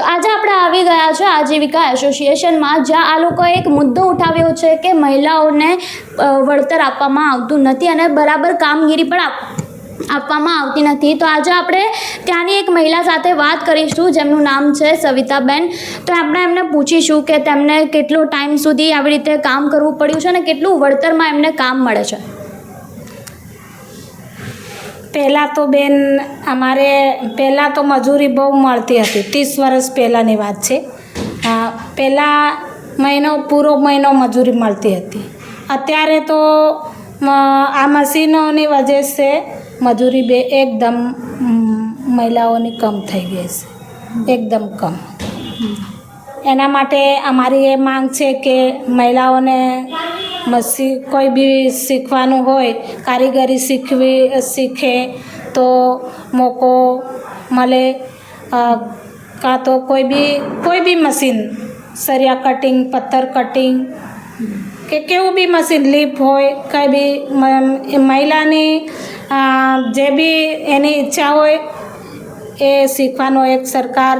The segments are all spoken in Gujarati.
તો આજે આપણે આવી ગયા છે આજીવિકા એસોસિએશનમાં, જ્યાં આ લોકોએ એક મુદ્દો ઉઠાવ્યો છે કે મહિલાઓને વળતર આપવામાં આવતું નથી અને બરાબર કામગીરી પણ આપ, આપવામાં આવતી નથી. તો આજે આપણે ત્યાંની એક મહિલા સાથે વાત કરીશું, જેમનું નામ છે સવિતાબેન. તો આપણે એમને પૂછીશું કે તેમને કેટલો ટાઈમ સુધી આવી રીતે કામ કરવું પડ્યું છે અને કેટલું વળતરમાં એમને કામ મળે છે. પહેલાં તો બેન અમારે પહેલાં તો મજૂરી બહુ મળતી હતી. ત્રીસ વર્ષ પહેલાંની વાત છે. પહેલાં મહિનો પૂરો મહિનો મજૂરી મળતી હતી. અત્યારે તો આ મશીનોની વજહ છે મજૂરી બે એકદમ મહિલાઓની કમ થઈ ગઈ છે. એકદમ કમ. એના માટે અમારી એ માંગ છે કે મહિલાઓને મશી કોઈ બી શીખવાનું હોય, કારીગરી શીખવી, શીખે, તો મોકો મળે. કાં તો કોઈ બી કોઈ બી મશીન, સરિયા કટિંગ, પથ્થર કટિંગ, કે કેવું બી મશીન, લીપ હોય, કંઈ બી મહિલાની જે બી એની ઈચ્છા હોય એ શીખવાનો એક સરકાર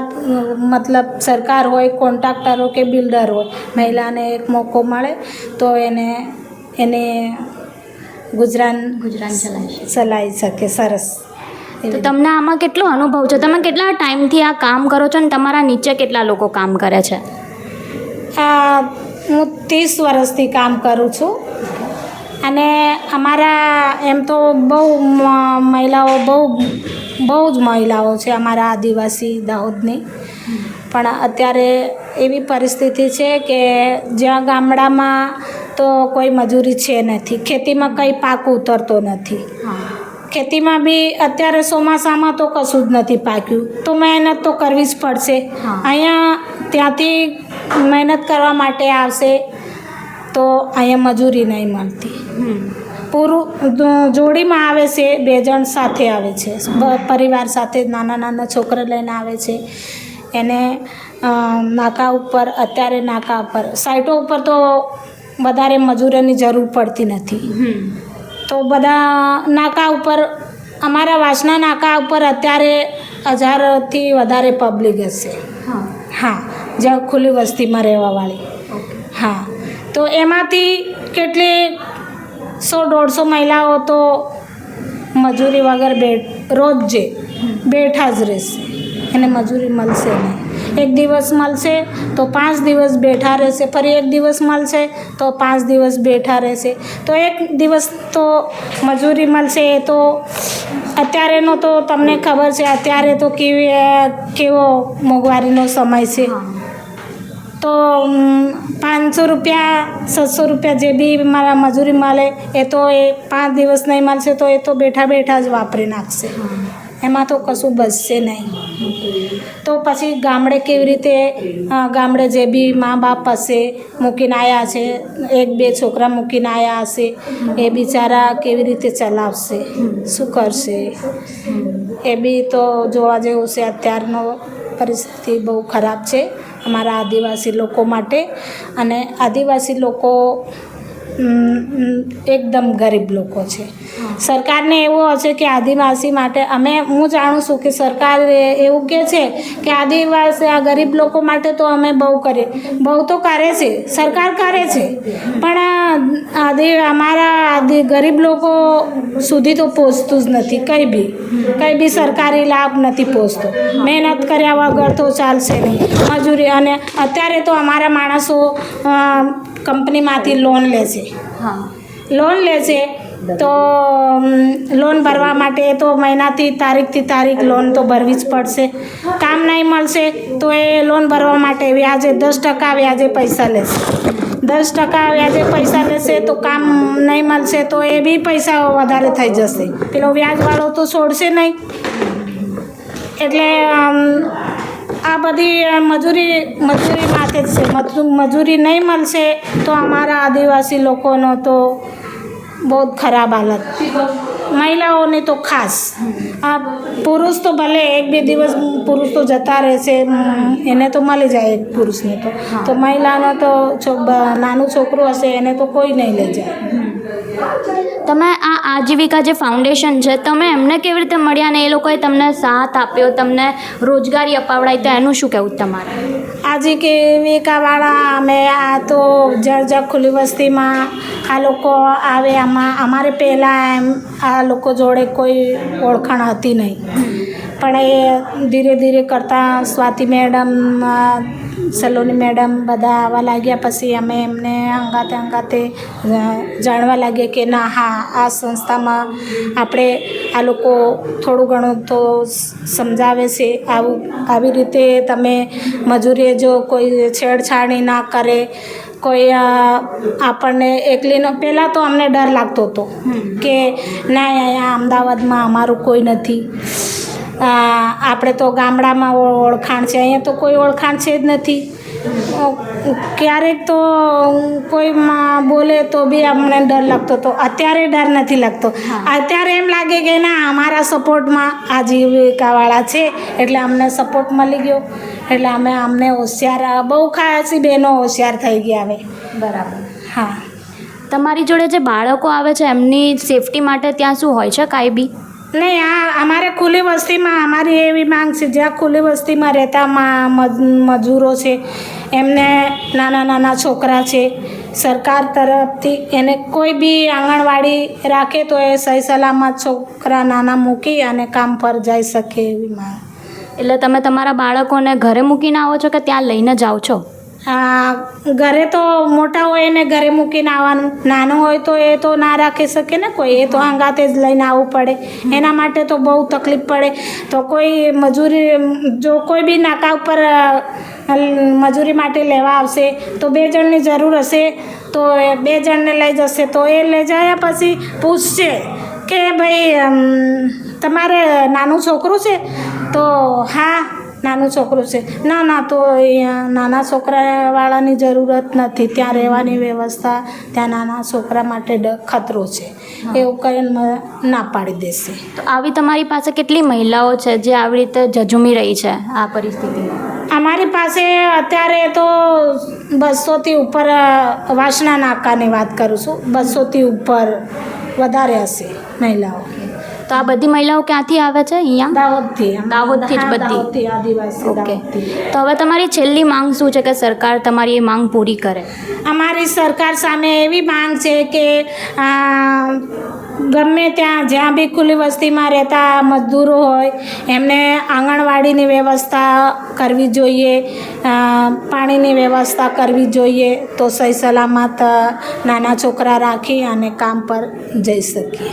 મતલબ સરકાર હોય કોન્ટ્રાક્ટર હોય કે બિલ્ડર હોય મહિલાને એક મોકો મળે તો એને એને ગુજરાન ગુજરાન ચલાવી ચલાવી શકે સરસ. તો તમને આમાં કેટલો અનુભવ છે? તમે કેટલા ટાઈમથી આ કામ કરો છો અને તમારા નીચે કેટલા લોકો કામ કરે છે? આ હું ત્રીસ વર્ષથી કામ કરું છું. અને અમારા એમ તો બહુ મહિલાઓ બહુ બહુ જ મહિલાઓ છે અમારા આદિવાસી દાહોદની. પણ અત્યારે એવી પરિસ્થિતિ છે કે જ્યાં ગામડામાં તો કોઈ મજૂરી છે નથી. ખેતીમાં કંઈ પાક ઉતરતો નથી. ખેતીમાં બી અત્યારે ચોમાસામાં તો કશું જ નથી પાક્યું. તો મહેનત તો કરવી જ પડશે. અહીંયા ત્યાંથી મહેનત કરવા માટે આવશે. તો અહીંયા મજૂરી નહીં મળતી. પૂરું જોડીમાં આવે છે બે જણ સાથે આવે છે. પરિવાર સાથે નાના નાના છોકરા લઈને આવે છે. એને નાકા ઉપર અત્યારે નાકા ઉપર સાઇટો ઉપર તો વધારે મજૂરોની જરૂર પડતી નથી. તો બધા નાકા ઉપર અમારા વાસના નાકા ઉપર અત્યારે હજારથી વધારે પબ્લિક હશે. હા. જ્યાં ખુલ્લી વસ્તીમાં રહેવાવાળી. હા. તો એમાંથી કેટલી સો, દોઢસો મહિલાઓ તો મજૂરી વગર બે, રોજ બેઠા જ રહેશે. એને મજૂરી મળશે નહીં. એક દિવસ મળશે તો પાંચ દિવસ બેઠા રહેશે, ફરી એક દિવસ મળશે તો પાંચ દિવસ બેઠા રહેશે. તો એક દિવસ તો મજૂરી મળશે એ તો અત્યારેનો તો તમને ખબર છે, અત્યારે તો કેવી કેવો મોંઘવારીનો સમય છે. તો પાંચસો રૂપિયા સાતસો રૂપિયા જે બી મારા મજૂરી મળે એ તો એ પાંચ દિવસ નહીં મળશે તો એ તો બેઠા બેઠા જ વાપરી નાખશે. એમાં તો કશું બચશે નહીં. તો પછી ગામડે કેવી રીતે ગામડે જે બી મા બાપ હશે, મૂકીને આવ્યા છે, એક બે છોકરા મૂકીને આવ્યા હશે, એ બિચારા કેવી રીતે ચલાવશે, શું કરશે? એ બી તો જોવા જેવું છે અત્યારનો પરિસ્થિતિ બહુ ખરાબ છે અમારા આદિવાસી લોકો માટે. અને આદિવાસી લોકો એકદમ ગરીબ લોકો છે. સરકારને એવું હશે કે આદિવાસી માટે અમે, હું જાણું છું કે સરકાર એવું કહે છે કે આદિવાસી, આ ગરીબ લોકો માટે તો અમે બહુ કરીએ. બહુ તો કરે છે, સરકાર કરે છે. પણ આદિ, અમારા આદિ, ગરીબ લોકો સુધી તો પહોંચતું જ નથી, કંઈ બી. કંઈ બી સરકારી લાભ નથી પહોંચતો. મહેનત કર્યા વગર તો ચાલશે નહીં. મજૂરી, અને અત્યારે તો અમારા માણસો કંપનીમાંથી લોન લે છે. હા. લોન લે છે તો લોન ભરવા માટે તો મહિનાથી તારીખથી તારીખ લોન તો ભરવી જ પડશે. કામ નહીં મળશે તો એ લોન ભરવા માટે વ્યાજે દસ ટકા વ્યાજે પૈસા લેશે. દસ ટકા વ્યાજે પૈસા લેશે તો કામ નહીં મળશે તો એ બી પૈસા વધારે થઈ જશે. પેલો વ્યાજવાળો તો છોડશે નહીં. એટલે આ બધી મજૂરી મજૂરી માટે જ છે. મજૂ- મજૂરી નહીં મળશે તો અમારા આદિવાસી લોકોનો તો બહુ જ ખરાબ હાલત. મહિલાઓને તો ખાસ. આ પુરુષ તો ભલે એક બે દિવસ પુરુષ તો જતા રહેશે એને તો મળી જાય એક પુરુષને તો. તો મહિલાનો તો નાનું છોકરું હશે, એને તો કોઈ નહીં લઈ જાય. તમે આ આજીવિકા જે ફાઉન્ડેશન છે, તમે એમને કેવી રીતે મળ્યા ને એ લોકોએ તમને સાથ આપ્યો, તમને રોજગારી અપાવડાવી તો એનું શું કહેવું તમારે? આજીવિકાવાળા અમે આ તો જળ ખુલ્લી વસ્તીમાં આ લોકો આવે, આમાં અમારે પહેલાં એમ આ લોકો જોડે કોઈ ઓળખાણ હતી નહીં. પણ એ ધીરે ધીરે કરતાં સ્વાતિ મેડમ સલોની મેડમ બધા આવવા લાગ્યા પછી અમે એમને અંગાતે અંગાતે જાણવા લાગ્યા કે ના હા આ સંસ્થામાં આપણે આ લોકો થોડું ઘણું તો સમજાવે છે. આવું આવી રીતે તમે મજૂરીએ જો કોઈ છેડછાણી ના કરે કોઈ આપણને એકલીનો પહેલાં તો અમને ડર લાગતો હતો કે ના અહીંયા અમદાવાદમાં અમારું કોઈ નથી. આપણે તો ગામડામાં ઓળખાણ છે. અહીંયા તો કોઈ ઓળખાણ છે જ નથી. ક્યારેક તો કોઈમાં બોલે તો બી અમને ડર લાગતો હતો અત્યારે ડર નથી લાગતો. અત્યારે એમ લાગે કે ના અમારા સપોર્ટમાં આજીવિકાવાળા છે એટલે અમને સપોર્ટ મળી ગયો. એટલે અમે અમને હોશિયાર બહુ ખાસી બહેનો હોશિયાર થઈ ગયા હવે બરાબર. હા. તમારી જોડે જે બાળકો આવે છે એમની સેફટી માટે ત્યાં શું હોય છે કાંઈ બી નહીં, આ અમારે ખુલ્લી વસ્તીમાં, અમારી એવી માંગ છે, જ્યાં ખુલ્લી વસ્તીમાં રહેતા મજૂરો છે, એમને નાના નાના છોકરા છે, સરકાર તરફથી એને કોઈ બી આંગણવાડી રાખે તો એ સહી સલામત છોકરા નાના મૂકી અને કામ પર જઈ શકે એવી માંગ. એટલે તમે તમારા બાળકોને ઘરે મૂકીને આવો છો કે ત્યાં લઈને જાઓ છો? ઘરે તો મોટા હોય એને ઘરે મૂકીને આવવાનું. નાનું હોય તો એ તો ના રાખી શકે ને કોઈ. એ તો હંગાતે જ લઈને આવવું પડે. એના માટે તો બહુ તકલીફ પડે. તો કોઈ મજૂરી, જો કોઈ બી નાકા ઉપર મજૂરી માટે લેવા આવશે, તો બે જણની જરૂર હશે. તો બે જણને લઈ જશે. તો એ લઈ જાય પછી પૂછશે કે ભાઈ તમારે નાનું છોકરું છે? તો હા નાનું છોકરો છે. ના ના તો અહીંયા નાના છોકરાવાળાની જરૂરત નથી. ત્યાં રહેવાની વ્યવસ્થા ત્યાં નાના છોકરા માટે ખતરો છે. એવું કરીને ના પાડી દેશે. તો આવી તમારી પાસે કેટલી મહિલાઓ છે જે આવી રીતે ઝઝુમી રહી છે આ પરિસ્થિતિમાં? અમારી પાસે અત્યારે તો બસોથી ઉપર વાસણા નાકાની વાત કરું છું. બસોથી ઉપર વધારે હશે મહિલાઓ. તો આ બધી મહિલાઓ ક્યાંથી આવે છે? અહીંયા? દાહોદથી. દાહોદથી જ બધી? આદિવાસી ઓકે. તો હવે તમારી છેલ્લી માંગ શું છે કે સરકાર તમારી એ માંગ પૂરી કરે? અમારી સરકાર સામે એવી માંગ છે કે ગમે ત્યાં જ્યાં બી ખુલ્લી વસ્તીમાં રહેતા મજદૂરો હોય એમને આંગણવાડીની વ્યવસ્થા કરવી જોઈએ પાણીની વ્યવસ્થા કરવી જોઈએ તો સહી સલામત નાના છોકરા રાખી અને કામ પર જઈ શકીએ.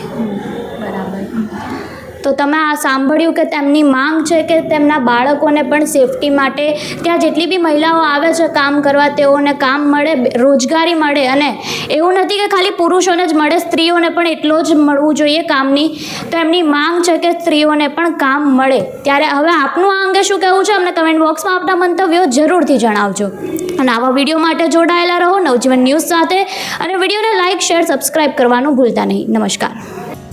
તો તમે આ સાંભળ્યું કે તેમની માંગ છે કે તેમના બાળકોને પણ સેફટી માટે ત્યાં જેટલી બી મહિલાઓ આવે છે કામ કરવા, તેઓને કામ મળે, રોજગારી મળે અને એવું નથી કે ખાલી પુરુષોને જ મળે, સ્ત્રીઓને પણ એટલો જ મળવું જોઈએ કામની. તો એમની માંગ છે કે સ્ત્રીઓને પણ કામ મળે. ત્યારે હવે આપનું આ અંગે શું કહેવું છે? અમને કમેન્ટ બોક્સમાં આપના મંતવ્યો જરૂરથી જણાવજો. અને આવા વીડિયો માટે જોડાયેલા રહો નવજીવન ન્યૂઝ સાથે. અને વિડીયોને લાઇક શેર સબસ્ક્રાઇબ કરવાનું ભૂલતા નહીં. નમસ્કાર.